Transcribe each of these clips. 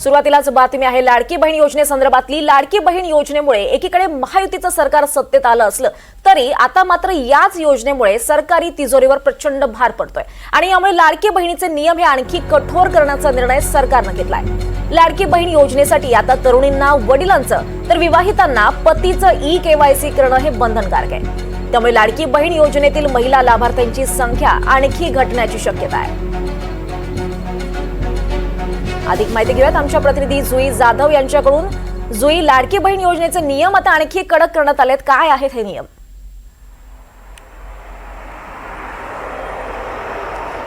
सुरुवातीलाच बातमी आहे लाडकी बहीण योजनेसंदर्भातली लाडकी बहीण योजनेमुळे एकीकडे महायुतीचं सरकार सत्तेत आलं असलं तरी आता मात्र याच योजनेमुळे सरकारी तिजोरीवर प्रचंड भार पडतोय. आणि यामुळे लाडकी बहिणीचे नियम हे आणखी कठोर करण्याचा निर्णय सरकारनं घेतलाय. लाडकी बहीण योजनेसाठी आता तरुणींना वडिलांचं तर विवाहितांना पतीचं ई केवायसी करणं हे बंधनकारक आहे. त्यामुळे लाडकी बहीण योजनेतील महिला लाभार्थ्यांची संख्या आणखी घटण्याची शक्यता आहे. अधिक माहिती घेऊयात. आमच्या प्रतिनिधी जुई जाधव यांच्याकडून. जुई लाडकी बहीण योजनेचे नियम आता आणखी कडक करण्यात आलेत. काय आहेत हे नियम?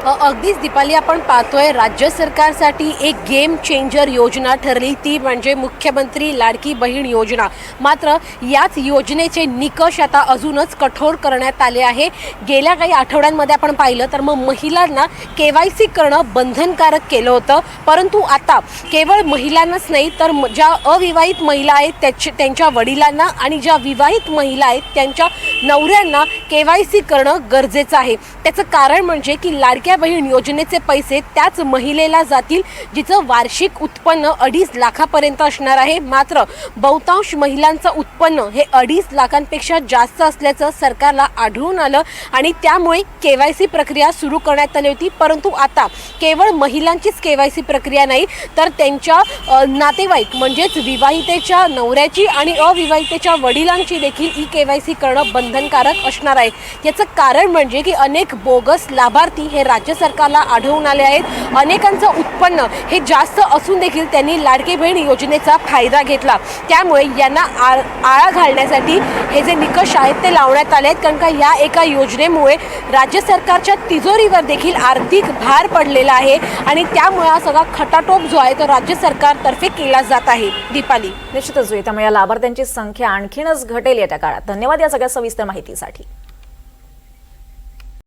अगदीच दीपाली आपण पाहतोय राज्य सरकारसाठी एक गेम चेंजर योजना ठरली. ती म्हणजे मुख्यमंत्री लाडकी बहीण योजना. मात्र याच योजनेचे निकष आता अजूनच कठोर करण्यात आले आहे. गेल्या काही आठवड्यांमध्ये आपण पाहिलं तर मग महिलांना के वाय सी करणं बंधनकारक केलं होतं. परंतु आता केवळ महिलांनाच नाही तर म- ज्या अविवाहित महिला आहेत त्याच्या त्यांच्या वडिलांना आणि ज्या विवाहित महिला आहेत त्यांच्या नवऱ्यांना के वाय सी करणं गरजेचं आहे. त्याचं कारण म्हणजे की लाडक्या बहीण योजनेचे पैसे त्याच महिलेला जातील जिचं वार्षिक उत्पन्न अडीच लाखापर्यंत असणार आहे. मात्र बहुतांश महिलांचं उत्पन्न हे अडीच लाखांपेक्षा जास्त असल्याचं सरकारला आढळून आलं आणि त्यामुळे के वाय सी प्रक्रिया सुरू करण्यात आली होती. परंतु आता केवळ महिलांचीच के वाय सी प्रक्रिया नाही तर त्यांच्या नातेवाईक म्हणजेच विवाहितेच्या नवऱ्याची आणि अविवाहितेच्या वडिलांची देखील ई के वाय सी करणं बंधनकारक असणार आहे. याचं कारण म्हणजे की अनेक बोगस लाभार्थी हे राज्य राज्य सरकारला आढळून आले आहेत. अनेकांचं उत्पन्न हे जास्त असून देखील त्यांनी लाडके बहीण योजनेचा फायदा घेतला. त्यामुळे यांना आ आळा घालण्यासाठी हे जे निकष आहेत ते लावण्यात आले आहेत. कारण का या एका योजनेमुळे राज्य सरकारच्या तिजोरीवर देखील आर्थिक भार पडलेला आहे. आणि त्यामुळे हा सगळा खटाटोप जो आहे तो राज्य सरकारतर्फे केला जात आहे. दीपाली. निश्चितच होईल त्यामुळे या लाभार्थ्यांची संख्या आणखीनच घटेल येत्या काळात. धन्यवाद या सगळ्या सविस्तर माहितीसाठी.